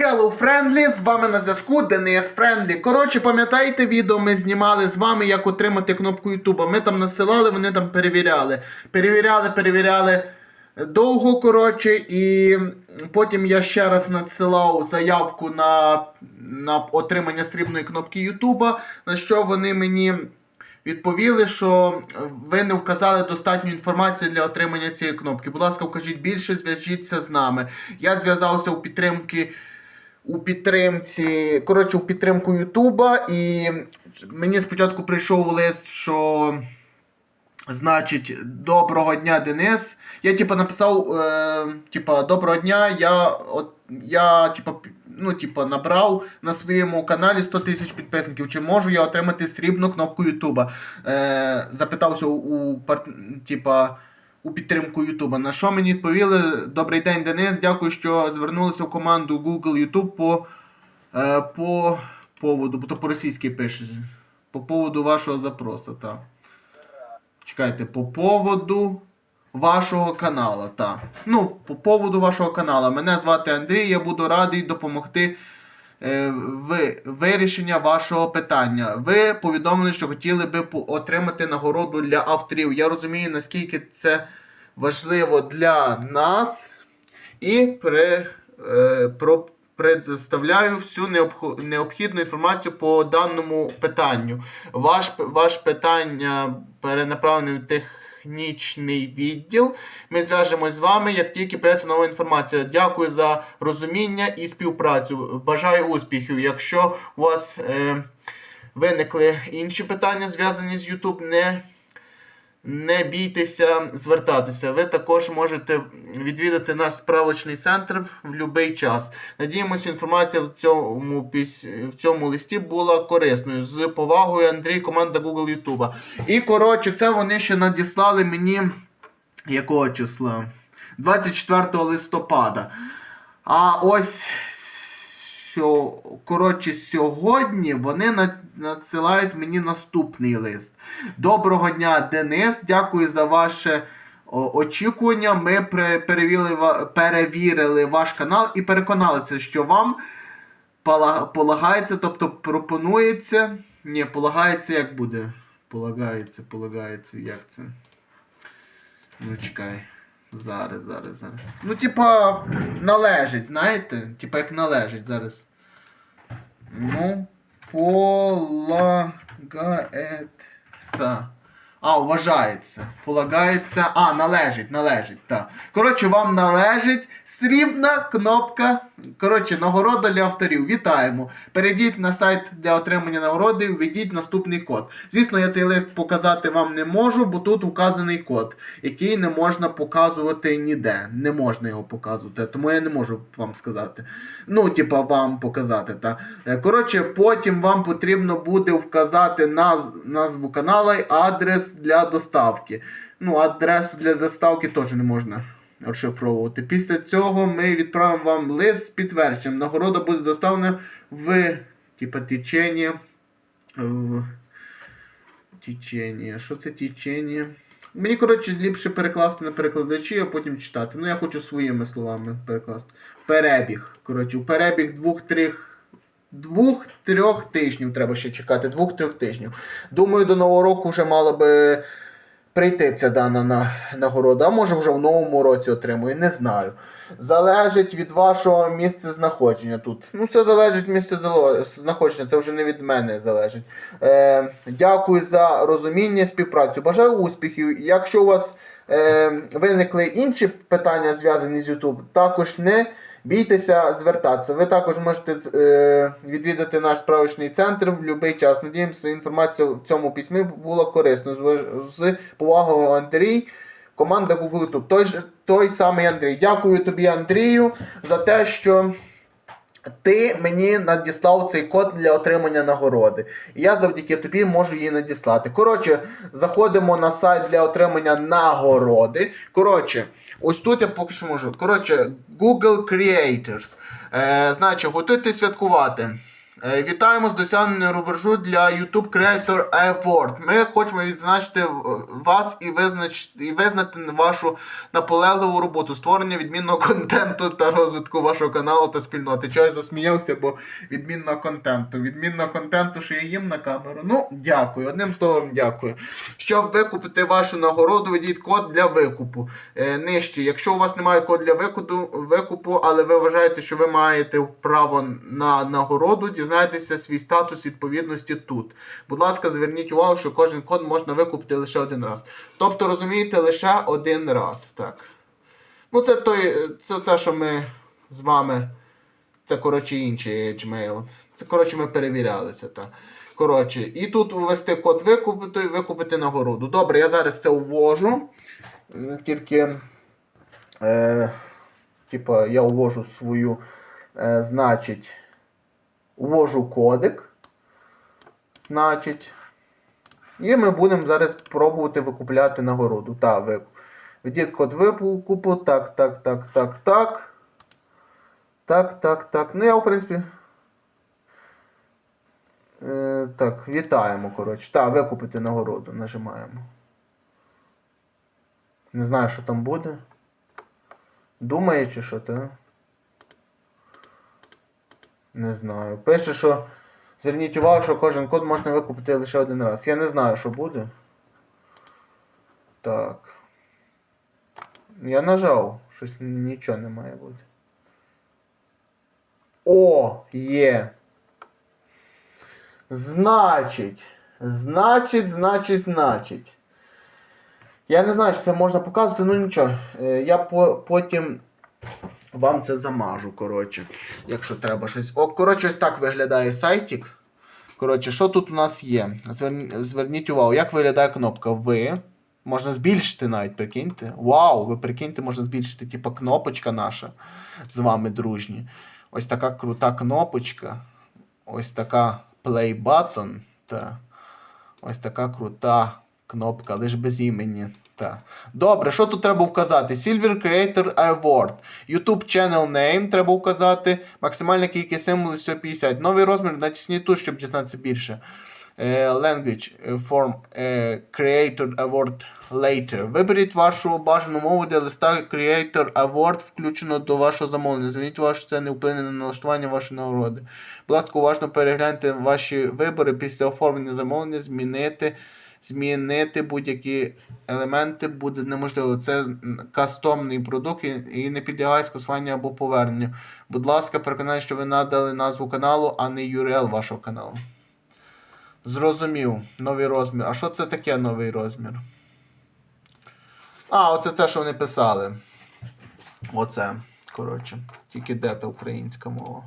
Hello Friendly, з вами на зв'язку Денис Френдлі. Коротше, пам'ятаєте відео ми знімали з вами, як отримати кнопку Ютуба. Ми там насилали, вони там перевіряли. Перевіряли, перевіряли довго, коротше, і потім я ще раз надсилав заявку на, на отримання срібної кнопки Ютуба, на що вони мені. Відповіли, що ви не вказали достатньо інформації для отримання цієї кнопки. Будь ласка, вкажіть більше, зв'яжіться з нами. Я зв'язався у підтримки. У підтримці, коротше, у підтримку Ютуба, і мені спочатку прийшов лист, що значить, доброго дня, Денис. Я типа написав, е, типа, доброго дня, я от я типа, ну, типа, набрав на своєму каналі 100 тисяч підписників. Чи можу я отримати срібну кнопку Ютуба? Е, запитався у, у типа, у підтримку Ютуба. На що мені відповіли? Добрий день, Денис. Дякую, що звернулися в команду Google YouTube по, е, по поводу, бо то по-російськи пише. По поводу вашого запросу, так. Чекайте, по поводу вашого канала, так. Ну, по поводу вашого канала. Мене звати Андрій, я буду радий допомогти е, в вирішення вашого питання. Ви повідомили, що хотіли би отримати нагороду для авторів. Я розумію, наскільки це важливо для нас. І при, е, про, предоставляю всю необхідну інформацію по даному питанню. Ваш, ваш питання перенаправлений в технічний відділ. Ми зв'яжемось з вами, як тільки появиться нова інформація. Дякую за розуміння і співпрацю. Бажаю успіхів. Якщо у вас е, виникли інші питання, зв'язані з YouTube, не не бійтеся звертатися. Ви також можете відвідати наш справочний центр в будь-який час. Надіємося, інформація в цьому в цьому листі була корисною. З повагою Андрій, команда Google YouTube. І коротше, це вони ще надіслали мені якого числа? 24 листопада. А ось що, коротше, сьогодні вони надсилають мені наступний лист. Доброго дня, Денис. Дякую за ваше очікування. Ми перевірили ваш канал і переконалися, що вам полагається, тобто пропонується. Ні, полагається як буде? Полагається, полагається, як це? Ну, чекай. Зараз, зараз, зараз. Ну, типа, належить, знаєте? Типа як належить зараз. Ну, полагається. А, вважається. Полагається. А, належить, належить, так. Коротше, вам належить срібна кнопка. Коротше, нагорода для авторів. Вітаємо. Перейдіть на сайт для отримання нагороди, введіть наступний код. Звісно, я цей лист показати вам не можу, бо тут указаний код, який не можна показувати ніде. Не можна його показувати, тому я не можу вам сказати. Ну, типа, вам показати. Та. Е, Коротше, потім вам потрібно буде вказати наз... назву канала і адрес для доставки. Ну, адресу для доставки теж не можна розшифровувати. Після цього ми відправимо вам лист з підтвердженням. Нагорода буде доставлена в типа течение. В течение. Що це течение? Мені, коротше, ліпше перекласти на перекладачі, а потім читати. Ну, я хочу своїми словами перекласти. Перебіг. Коротше, у перебіг двох-трьох. Двох-трьох тижнів треба ще чекати. Двох-трьох тижнів. Думаю, до нового року вже мала би прийти дана нагорода. А може вже в новому році отримую, не знаю. Залежить від вашого місця знаходження тут. Ну, все залежить від місця знаходження, це вже не від мене залежить. Е, дякую за розуміння співпрацю. Бажаю успіхів. Якщо у вас е, виникли інші питання, зв'язані з YouTube, також не бійтеся звертатися. Ви також можете е, відвідати наш справочний центр в будь-який час. Надіємося, інформація в цьому письмі була корисною. З, з повагою Андрій. Команда Google YouTube. Той, той самий Андрій. Дякую тобі, Андрію, за те, що ти мені надіслав цей код для отримання нагороди. І я завдяки тобі можу її надіслати. Коротше, заходимо на сайт для отримання нагороди. Коротше, ось тут я поки що можу. Коротше, Google Creators. Е, значить, готуйте святкувати. Е, Вітаємо з досягненням рубежу для YouTube Creator Award. Ми хочемо відзначити вас і, визнач... і визнати вашу наполегливу роботу, створення відмінного контенту та розвитку вашого каналу та спільноти. Чого я засміявся, бо відмінного контенту. Відмінного контенту, що я їм на камеру. Ну, дякую. Одним словом, дякую. Щоб викупити вашу нагороду, введіть код для викупу. Е, нижче. Якщо у вас немає коду для викупу, викупу, але ви вважаєте, що ви маєте право на нагороду, дізнайтеся свій статус відповідності тут. Будь ласка, зверніть увагу, що кожен код можна викупити лише один раз. Тобто, розумієте, лише один раз. Так. Ну, це той, це, це що ми з вами. Це, коротше, інший Gmail. Це, коротше, ми перевіряли це. Та. Коротше, і тут ввести код викупити і викупити нагороду. Добре, я зараз це ввожу. Тільки. Е, типа, я ввожу свою. Е, значить. Ввожу кодик. Значить. І ми будемо зараз пробувати викупляти нагороду. Так, ви. Введіть код викупу. Так, так, так, так, так. Так, так, так. Ну, я, в принципі. Е, так, вітаємо, коротше. Так, викупити нагороду. Нажимаємо. Не знаю, що там буде. Думає, чи що то? Не знаю. Пише, що. Зверніть увагу, що кожен код можна викупити лише один раз. Я не знаю, що буде. Так. Я нажав. Щось нічого не має бути. О, є. Значить. Значить, значить, значить. Я не знаю, чи це можна показувати, ну нічого. Е, Я по, потім вам це замажу, коротше. Якщо треба щось. О, коротше, ось так виглядає сайтик. Коротше, що тут у нас є? Звер... Зверніть увагу, як виглядає кнопка Ви. Можна збільшити навіть, прикиньте. Вау, ви прикиньте, можна збільшити, типа кнопочка наша з вами дружні. Ось така крута кнопочка. Ось така play button. Та. Ось така крута кнопка, лише без імені. Та. Добре, що тут треба вказати? Silver Creator Award. YouTube Channel Name треба вказати. Максимальна кількість символів 150. Новий розмір натисніть тут, щоб дізнатися більше. Е, language Form е, Creator Award Later. Виберіть вашу бажану мову для листа Creator Award, включено до вашого замовлення. Зверніть увагу, що це не вплине на налаштування вашої нагороди. Будь ласка, уважно перегляньте ваші вибори після оформлення замовлення, змінити. Змінити будь-які елементи буде неможливо. Це кастомний продукт і- не підлягає скасуванню або поверненню. Будь ласка, переконайте, що ви надали назву каналу, а не URL вашого каналу. Зрозумів. Новий розмір. А що це таке новий розмір? А, оце те, що вони писали. Оце. Коротше. Тільки де та українська мова.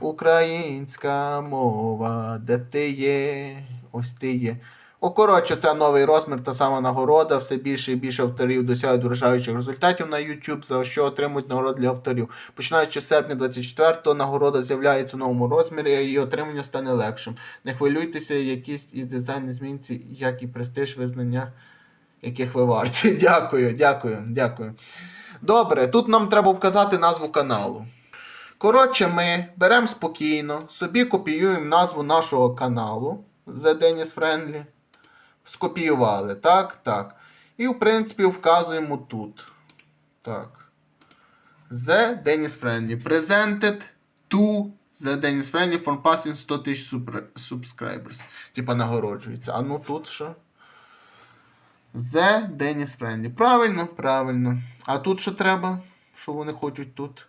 Українська мова, де ти є? Ось ти є. Коротше, це новий розмір, та сама нагорода. Все більше і більше авторів досягають вражаючих результатів на YouTube, за що отримують нагороди для авторів. Починаючи з серпня 24-го, нагорода з'являється в новому розмірі, і її отримання стане легшим. Не хвилюйтеся, якісь із дизайн зміниться, як і престиж визнання, яких ви варті. Дякую, дякую, дякую. Добре, тут нам треба вказати назву каналу. Коротше, ми беремо спокійно, собі копіюємо назву нашого каналу The Dennis Friendly. Скопіювали, так, так. І, в принципі, вказуємо тут. Так. The Dennis Friendly. Presented to The Dennis Friendly for passing 100 тисяч subscribers. Типа нагороджується. А ну тут що? The Dennis Friendly. Правильно, правильно. А тут що треба? Що вони хочуть тут?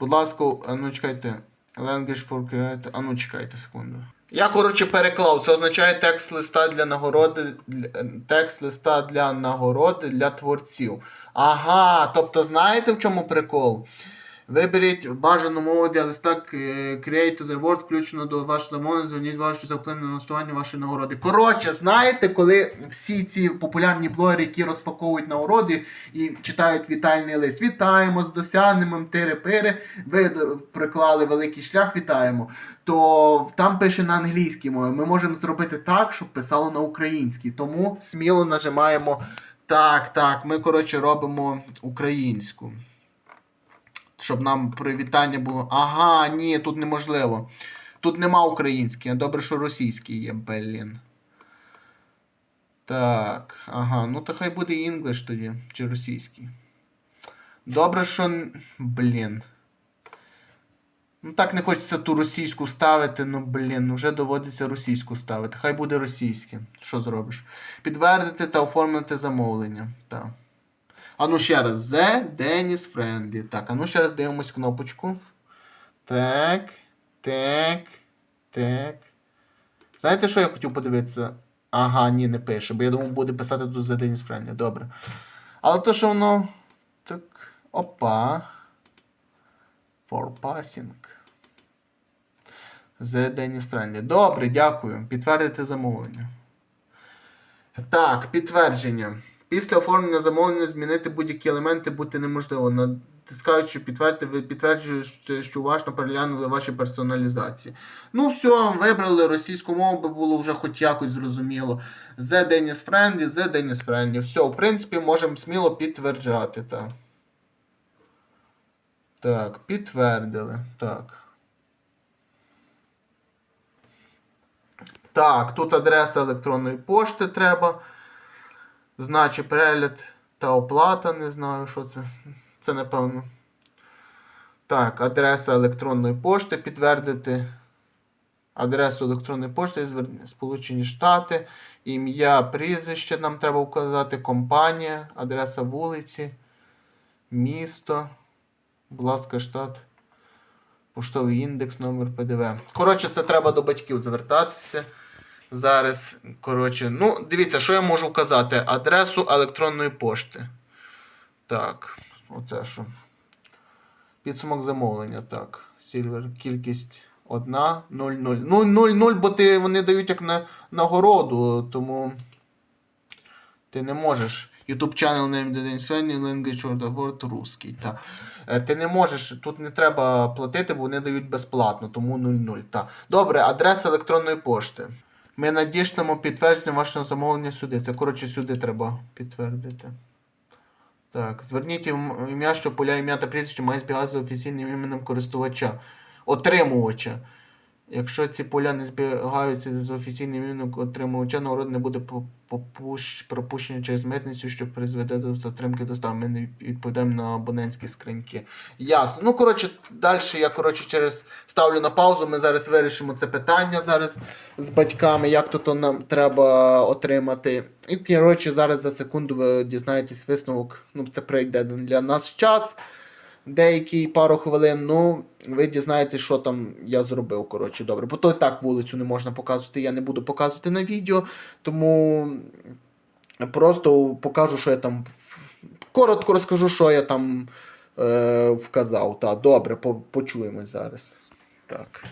Будь ласка, ну чекайте. Language for creator. А ну чекайте секунду. Я, коротше, переклав. Це означає текст листа для нагороди. Текст листа для нагороди для творців. Ага, тобто знаєте в чому прикол? Виберіть бажану мову для листа е, Create the Word, включено до вашого замовлення, зверніть увагу, що на налаштування вашої нагороди. Коротше, знаєте, коли всі ці популярні блогери, які розпаковують нагороди і читають вітальний лист, вітаємо з досягненням тири-пири, ви приклали великий шлях, вітаємо. То там пише на англійській мові. Ми можемо зробити так, щоб писало на українській. Тому сміло нажимаємо так, так. Ми, коротше, робимо українську. Щоб нам привітання було. Ага, ні, тут неможливо. Тут нема український, добре, що російський є, блін. Так, ага, ну то хай буде інглиш тоді, чи російський. Добре, що. Блін. Ну так не хочеться ту російську ставити, ну блін, вже доводиться російську ставити. Хай буде російське. Що зробиш? Підтвердити та оформити замовлення. Так. А ну ще раз. The Dennis Friendly. Так, а ну ще раз дивимось кнопочку. Так. Так. Так. Знаєте, що я хотів подивитися? Ага, ні, не пише, бо я думав, буде писати тут The Dennis Friendly. Добре. Але то, що воно. Так. Опа. For passing. The Dennis Friendly. Добре, дякую. Підтвердити замовлення. Так, підтвердження. Після оформлення замовлення змінити будь-які елементи бути неможливо. Натискаючи підтвердити, ви підтверджуєте, що уважно переглянули ваші персоналізації. Ну, все, вибрали російську мову, би було вже хоч якось зрозуміло. The Dennis Friendly, The Dennis Friendly. Все, в принципі, можемо сміло підтверджати. Так, так підтвердили. Так. Так, тут адреса електронної пошти треба. Значить, перегляд та оплата, не знаю, що це. Це напевно. Так, адреса електронної пошти підтвердити. Адресу електронної пошти, Сполучені Штати, ім'я, прізвище нам треба вказати, компанія, адреса вулиці, місто, будь ласка, штат, поштовий індекс, номер ПДВ. Коротше, це треба до батьків звертатися. Зараз, коротше, ну, дивіться, що я можу вказати? Адресу електронної пошти. Так, оце що. Підсумок замовлення. Так. Сільвер, кількість 1, 0, 0. Ну, 0, 0, бо ти, вони дають як на нагороду, тому ти не можеш. YouTube channel name Sony, language or the word русський. Та. Е, Ти не можеш, тут не треба платити, бо вони дають безплатно, тому 0,0. Та. Добре, адреса електронної пошти. Ми надішлемо підтвердження вашого замовлення сюди. Це, коротше, сюди треба підтвердити. Так, зверніть ім- ім'я, що поля ім'я та прізвище має збігати з офіційним іменем користувача, отримувача. Якщо ці поля не збігаються з офіційним іменем отримувача, нагород не буде пропущено через митницю, що призведе до затримки доставки. Ми не відповідаємо на абонентські скриньки. Ясно. Ну, коротше, далі я коротше, через ставлю на паузу. Ми зараз вирішимо це питання зараз з батьками, як то, то нам треба отримати. І коротше, зараз за секунду ви дізнаєтесь висновок. Ну, це прийде для нас час. Деякий пару хвилин, ну, ви дізнаєтесь, що там я зробив. Коротше, добре. Бо то і так вулицю не можна показувати, я не буду показувати на відео, тому просто покажу, що я там. Коротко розкажу, що я там е, вказав. Так, добре, по, почуємось зараз. Так.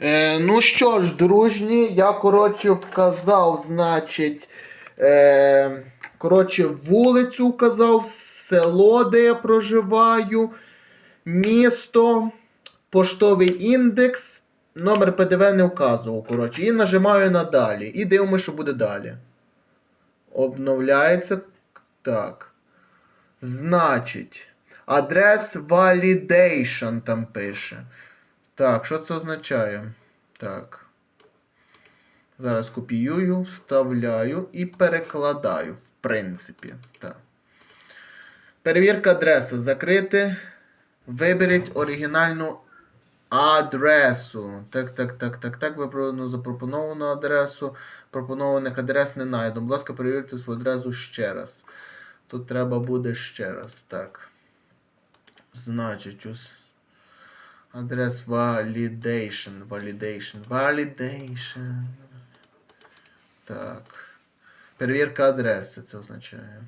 Е, ну що ж, дружні, я коротше вказав, значить, е, коротше, вулицю вказав, село, де я проживаю, місто, поштовий індекс, номер ПДВ не вказував. Коротше, і нажимаю на далі. І дивимося, що буде далі. Обновляється. Так. Значить, адрес validation там пише. Так, що це означає? Так. Зараз копіюю, вставляю і перекладаю, в принципі. Так. Перевірка адреси. Закрити. Виберіть оригінальну адресу. Так, так, так, так, так. Вибрано запропоновану адресу. Пропонованих адрес не знайду. Будь ласка, перевірте свою адресу ще раз. Тут треба буде ще раз. Так. Значить, ось. Адрес validation. Validation. Validation. Так. Перевірка адреси це означає.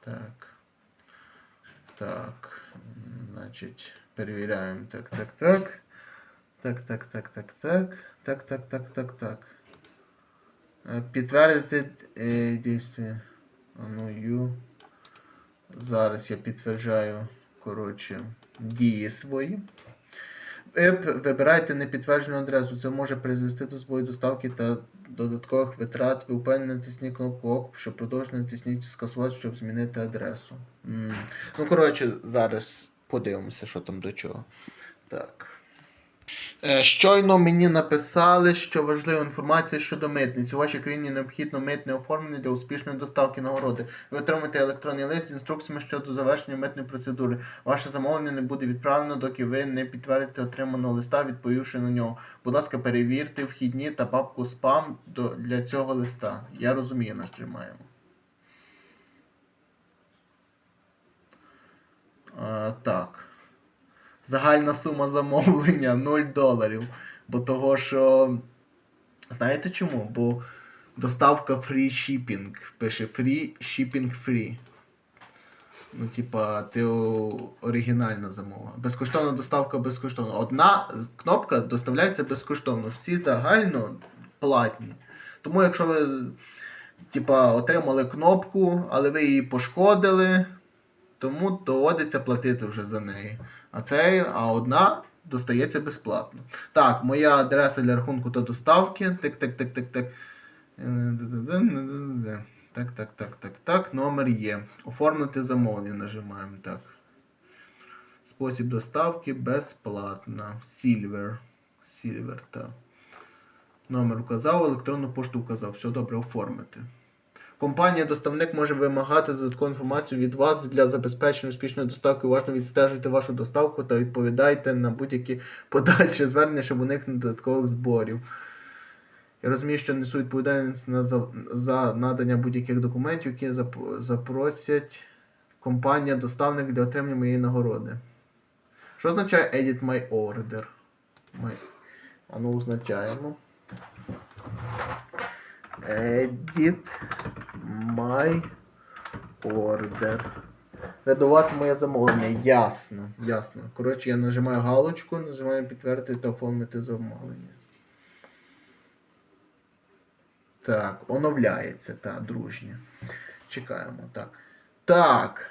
Так. Так. Значить, перевіряємо. Так, так, так. Так, так, так, так, так. Так, так, так, так, так. Е, Підтвердити е, дійсно. Ну, you. Зараз я підтверджаю, коротше, дії свої. Еп, Вибирайте непідтверджену адресу. Це може призвести до збою доставки та додаткових витрат. Ви впевнені натисніть кнопку ОК, щоб продовжити натисніть скасувати, щоб змінити адресу. М. Ну, коротше, зараз Подивимося, що там до чого. Так. Е, Щойно мені написали, що важлива інформація щодо митниць. У вашій країні необхідно митне оформлення для успішної доставки нагороди. Ви отримаєте електронний лист з інструкціями щодо завершення митної процедури. Ваше замовлення не буде відправлено, доки ви не підтвердите отриманого листа, відповівши на нього. Будь ласка, перевірте вхідні та папку спам для цього листа. Я розумію, нажимаємо. А, так. Загальна сума замовлення 0 доларів. Бо того, що. Знаєте чому? Бо доставка free shipping. Пише free shipping free. Ну, типа, ти о- оригінальна замова. Безкоштовна доставка безкоштовна. Одна кнопка доставляється безкоштовно. Всі загально платні. Тому якщо ви типа, отримали кнопку, але ви її пошкодили, тому доводиться платити вже за неї. А цей, а одна достається безплатно. Так, моя адреса для рахунку та доставки. Тик, тик, тик, тик, тик. Так, так, так, так, так. Номер є. Оформити замовлення нажимаємо. Так. Спосіб доставки безплатна. Silver. Silver, так. Номер вказав, електронну пошту вказав. Все добре, оформити. Компанія-доставник може вимагати додаткову інформацію від вас для забезпечення успішної доставки. Уважно відстежуйте вашу доставку та відповідайте на будь-які подальші звернення, щоб уникнути додаткових зборів. Я розумію, що несу відповідальність на за, за надання будь-яких документів, які зап- запросять компанія-доставник для отримання моєї нагороди. Що означає Edit My Order? А ну, означаємо. Edit my order. Редувати моє замовлення. Ясно. Ясно. Коротше, я нажимаю галочку, нажимаю підтвердити та оформити замовлення. Так, оновляється, так, дружнє. Чекаємо, так. Так.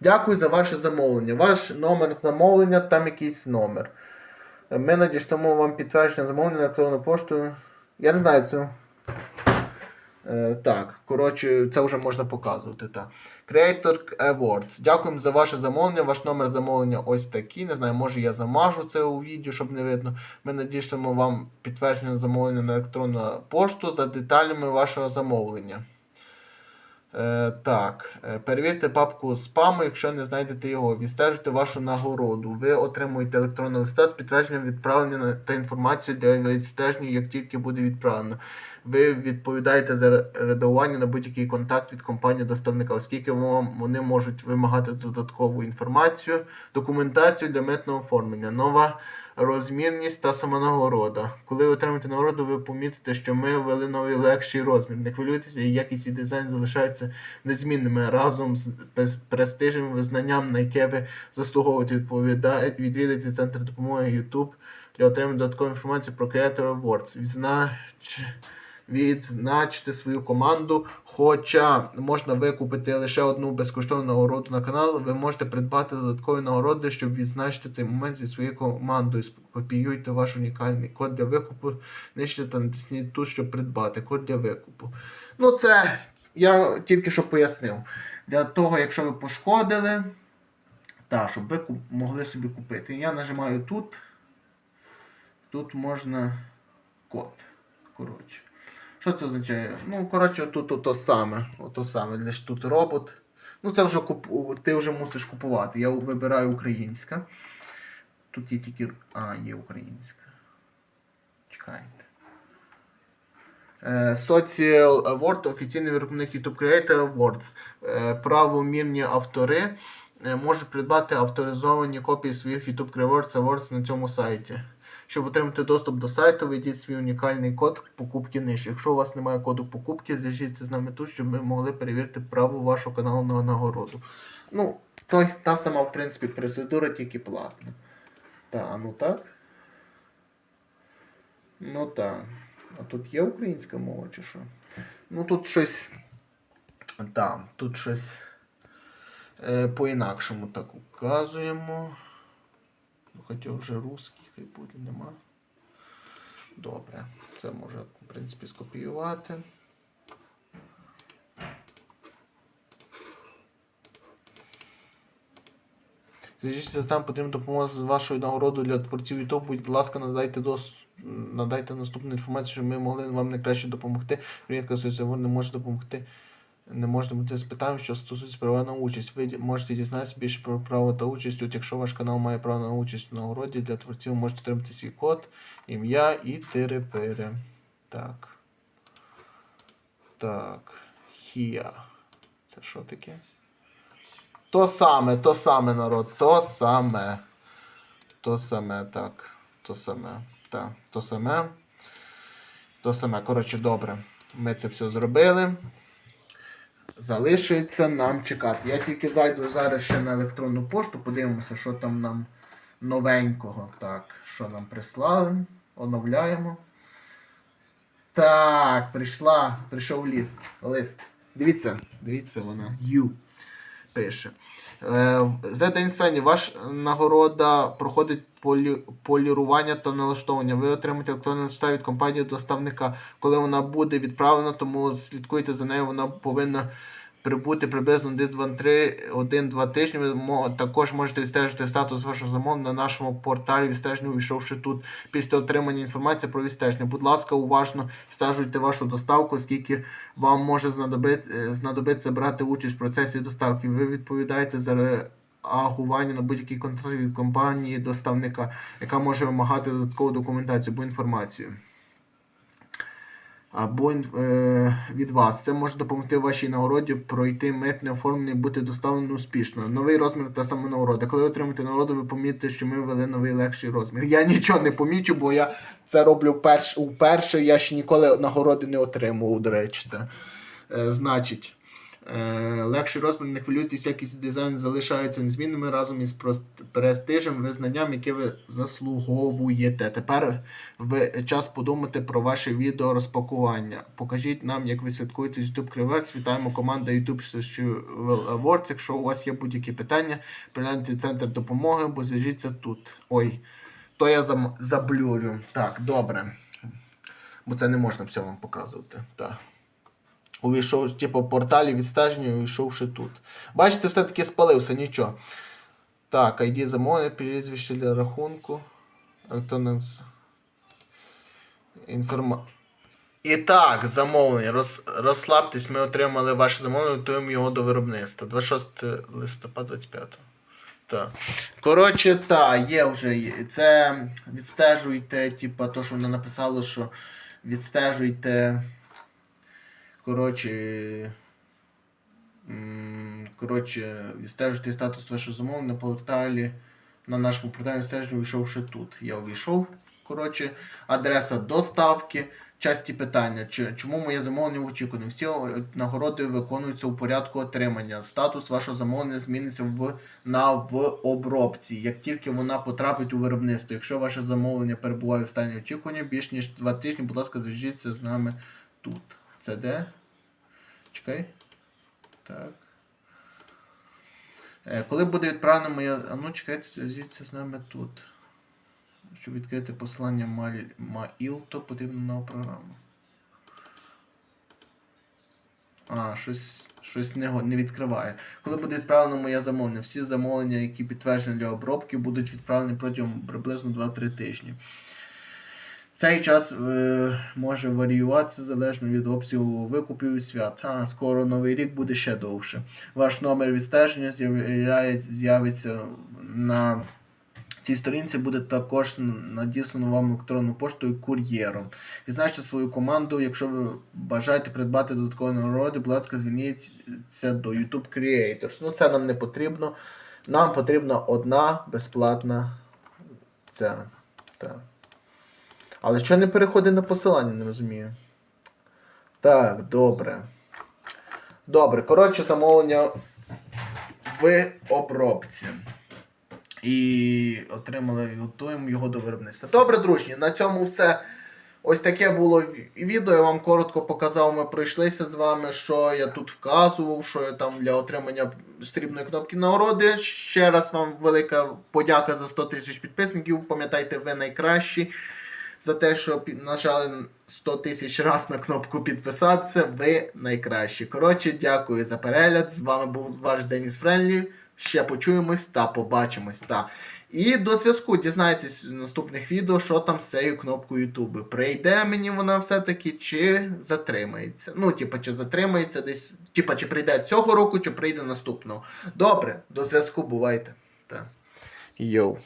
Дякую за ваше замовлення. Ваш номер замовлення, там якийсь номер. Ми надішлемо вам підтвердження замовлення на електронну пошту. Я не знаю це. Е, так, коротше, це вже можна показувати. Так. Creator Awards. Дякуємо за ваше замовлення. Ваш номер замовлення ось такий. Не знаю, може я замажу це у відео, щоб не видно. Ми надішлемо вам підтвердження замовлення на електронну пошту за деталями вашого замовлення. Е, так, е, перевірте папку спаму, якщо не знайдете його. Відстежуйте вашу нагороду. Ви отримуєте електронний листа з підтвердженням відправлення та інформацію для відстеження, як тільки буде відправлено. Ви відповідаєте за редагування на будь-який контакт від компанії доставника, оскільки вони можуть вимагати додаткову інформацію, документацію для митного оформлення, нова розмірність та сама нагорода. Коли ви отримаєте нагороду, ви помітите, що ми ввели новий легший розмір. Не хвилюйтеся, якість і дизайн залишаються незмінними разом з престижем, визнанням, на яке ви заслуговуєте. Відвідайте центр допомоги YouTube для отримання додаткової інформації про Creator Awards. Відзнач... Відзначте свою команду, хоча можна викупити лише одну безкоштовну нагороду на канал, ви можете придбати додаткові нагороди, щоб відзначити цей момент зі своєю командою. Копіюйте ваш унікальний код для викупу, нижче та натисніть тут, щоб придбати код для викупу. Ну, це я тільки що пояснив. Для того, якщо ви пошкодили, та, щоб ви могли собі купити. Я нажимаю тут. Тут можна код. Коротше. Що це означає? Ну, коротше, тут ото саме. Ото саме. Лиш тут робот. Ну, це вже куп... ти вже мусиш купувати. Я вибираю українська. Тут є тільки. А, є українська. Чекайте. Е, Social Award, офіційний виробник YouTube Creator Awards. Е, Правомірні автори е, можуть придбати авторизовані копії своїх YouTube Creators Awards на цьому сайті. Щоб отримати доступ до сайту, введіть свій унікальний код покупки нижче. Якщо у вас немає коду покупки, зв'яжіться з нами тут, щоб ми могли перевірити право вашого каналу на нагороду. Ну, то та сама, в принципі, процедура, тільки платна. Та, ну так. Ну так. А тут є українська мова чи що? Ну тут щось. Так, тут щось по-інакшому так указуємо. Ну, Хоча вже русський, хай буде, нема. Добре. Це може, в принципі, скопіювати. Зв'яжіться з нами, потрібна допомога з вашою нагородою для творців YouTube. Будь ласка, надайте дос... надайте наступну інформацію, щоб ми могли вам найкраще допомогти. Рідка ви не може допомогти. Не можна бути з питанням, що стосується права на участь. Ви можете дізнатися більше про право та участь. От якщо ваш канал має право на участь в нагороді для творців, можете отримати свій код, ім'я і тири-пири. Так. Так. Хія. Це що таке? То саме, то саме, народ, то саме. То саме, так. То саме. Так, то саме. То саме. Коротше, добре. Ми це все зробили. Залишиться нам чекати. Я тільки зайду зараз ще на електронну пошту, подивимося, що там нам новенького. Так, що нам прислали. Оновляємо. Так, прийшла, прийшов ліст. лист. Дивіться, дивіться вона. Ю пише. Е, За день Френі, ваша нагорода проходить полі, полірування та налаштовування. Ви отримаєте електронний листа від компанії доставника. Коли вона буде відправлена, тому слідкуйте за нею, вона повинна прибути приблизно 1-2 тижні. Ви також можете відстежити статус вашого замовлення на нашому порталі відстеження, увійшовши тут після отримання інформації про відстеження. Будь ласка, уважно стежуйте вашу доставку, оскільки вам може знадобити, е, знадобиться брати участь в процесі доставки. Ви відповідаєте за реагування на будь-який контроль від компанії доставника, яка може вимагати додаткову документацію або інформацію. Або е, від вас. Це може допомогти вашій нагороді пройти митне оформлення і бути доставлено успішно. Новий розмір та сама нагорода. Коли отримаєте нагороду, ви помітите, що ми ввели новий легший розмір. Я нічого не помічу, бо я це роблю перш, уперше. Я ще ніколи нагороди не отримував, до речі. Та. Е, значить, легший розмір, не хвилюйтесь, якість дизайн залишаються незмінними разом із престижем, визнанням, яке ви заслуговуєте. Тепер ви час подумати про ваше відео розпакування. Покажіть нам, як ви святкуєте YouTube Криверс. Вітаємо команда YouTube Awards. Якщо у вас є будь-які питання, пригляньте центр допомоги, бо зв'яжіться тут. Ой, то я заблюрю. Так, добре. Бо це не можна вам показувати. Так. Увійшов, типу, порталі відстеження, увійшовши тут. Бачите, все-таки спалився, нічого. Так, ID замовлення, прізвище для рахунку. Електронна інформа... І так, замовлення. Роз... Розслабтесь, ми отримали ваше замовлення, готуємо його до виробництва. 26 листопада 25. Так. Коротше, так, є вже. Це відстежуйте, типа, то, що вона написала, що відстежуйте. Коротше. Коротше, відстежуйте статус вашого замовлення на порталі. На нашому порталі відстеження увійшовши тут. Я увійшов. Коротше, адреса доставки. Часті питання. Чому моє замовлення в очікуванні? Всі нагороди виконуються у порядку отримання. Статус вашого замовлення зміниться в, на в обробці, як тільки вона потрапить у виробництво. Якщо ваше замовлення перебуває в стані очікування більш ніж 2 тижні, будь ласка, зв'яжіться з нами тут. Це де? Чекай. Так. Е, Коли буде відправлено моє. А ну чекайте, зв'яжіться з нами тут. Щоб відкрити посилання Маїл, то потрібна нова програма. А, щось, щось не, не відкриває. Коли буде відправлено моє замовлення, всі замовлення, які підтверджені для обробки, будуть відправлені протягом приблизно 2-3 тижні. Цей час е, може варіюватися залежно від обсягу викупів і свят. А, скоро новий рік буде ще довше. Ваш номер відстеження з'явиться на цій сторінці буде також надіслано вам електронною поштою кур'єром. Відзначте свою команду, якщо ви бажаєте придбати додаткові нагороди, будь ласка, зверніться до YouTube Creators. Ну, це нам не потрібно. Нам потрібна одна безплатна ця. Але що не переходить на посилання, не розумію. Так, добре. Добре, коротше, замовлення в обробці і отримали готуємо його до виробництва. Добре, дружні, на цьому все. Ось таке було відео. Я вам коротко показав, ми пройшлися з вами, що я тут вказував, що я там для отримання срібної кнопки нагороди. Ще раз вам велика подяка за 100 тисяч підписників. Пам'ятайте, ви найкращі. За те, що нажали 100 тисяч раз на кнопку підписатися, ви найкращі. Коротше, дякую за перегляд. З вами був ваш Деніс Френлі. ще почуємось та побачимось. Та. І до зв'язку дізнайтесь в наступних відео, що там з цією кнопкою YouTube. Прийде мені вона все-таки, чи затримається. Ну, типа, чи затримається десь, типа, чи прийде цього року, чи прийде наступного. Добре, до зв'язку бувайте. Та. Йоу.